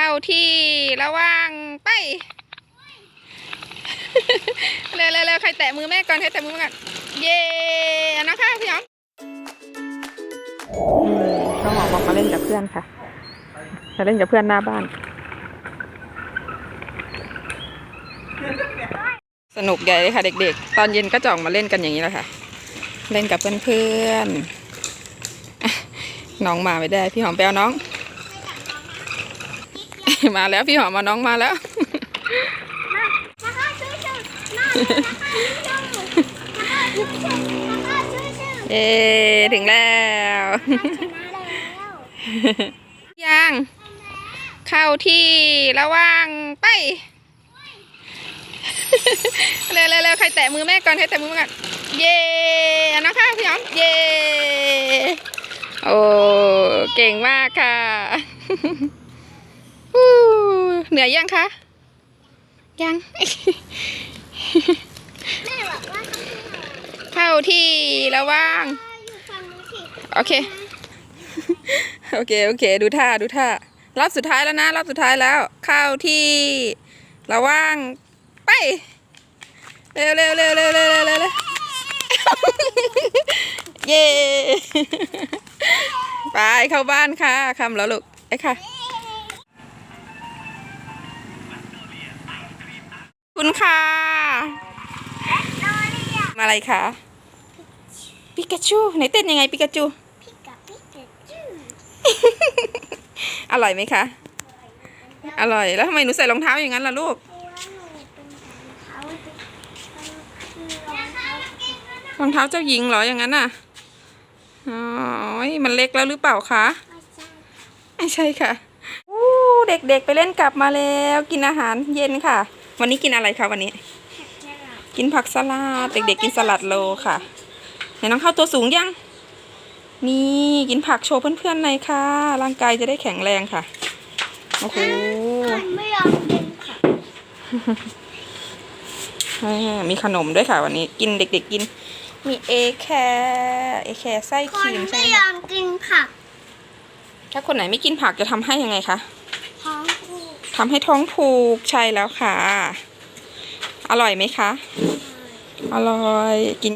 เข้าที่ระวังไปเร็วเร็วเร็วใครแตะมือแม่ก่อนใครแตะมือแม่ก่อน เย่เอานะคะพี่หอมข้าวหอมบอกมาเล่นกับเพื่อนค่ะมาเล่นกับเพื่อนหน้าบ้าน สนุกใหญ่เลยค่ะเด็กๆ ตอนเย็นก็จะออกมาเล่นกันอย่างนี้แหละค่ะ เล่นกับเพื่อนๆอะน้องมาไม่ได้ พี่หอมไปเอาน้อง มาแล้วพี่หอมมาน้องมาแล้วนะคะช่วยช่วยนะคะช่วยช่วยนะคะช่วยช่วยนะคะช่วยช่วยเย้ถึงแล้วยังเข้าที่ระวังไปเร็วเร็วใครแตะมือแม่ก่อนใครแตะมือแม่ก่อนเย่เอานะคะพี่หอมเย่โอ้เก่งมากค่ะ เหนื่อยยังคะ ยัง แม่บอกว่าเข้าที่ระวังอยู่ฝั่งนู้นสิโอเค โอเค โอเค ดูท่า ดูท่า รอบสุดท้ายแล้วนะ รอบสุดท้ายแล้ว เข้าที่ระว่าง ไป เร็วเร็วเร็วเร็วเร็วเร็วเร็วเร็วเย้ ไปเข้าบ้านค่ะคำแล้วลูกไอ้ค่ะ คุณค่ะโนเรียมาอะไรคะปิกาจูไหนเต้นยังไงปิกาจูพิกาพิกาจูอร่อยไหมคะ อร่อยแล้วทำไมหนูใส่รองเท้าอย่างนั้นล่ะลูกเพราะว่าหนูเป็นเขาคือรองเท้ารองเท้าเจ้าหญิงเหรออย่างนั้นน่ะอ๋อมันเล็กแล้วหรือเปล่าคะไม่ใช่ไม่ใช่ค่ะอู้เด็กๆไปเล่นกลับมาแล้ว กินอาหารเย็นค่ะ วันนี้กินอะไรคะวันนี้แขกจะหลับกินผักสลัด เด็กๆกินสลัดโลค่ะไหนน้องเข้าตัวสูงยัง นี่กินผักโชว์เพื่อนๆหน่อยค่ะ ร่างกายจะได้แข็งแรงค่ะ โอ้โหไม่ยอมกินค่ะอ่ามีขนมด้วยค่ะวันนี้ กินเด็ก ๆกิน มีเอแคร์เอแคร์ไส้คคนรีมใช่ไม่ไหมยอมกินผัก ถ้าคนไหนไม่กินผักจะทำให้ยังไงคะท้องผูก ทำให้ท้องผูกใช่แล้วค่ะ อร่อยไหมคะ อร่อยกิน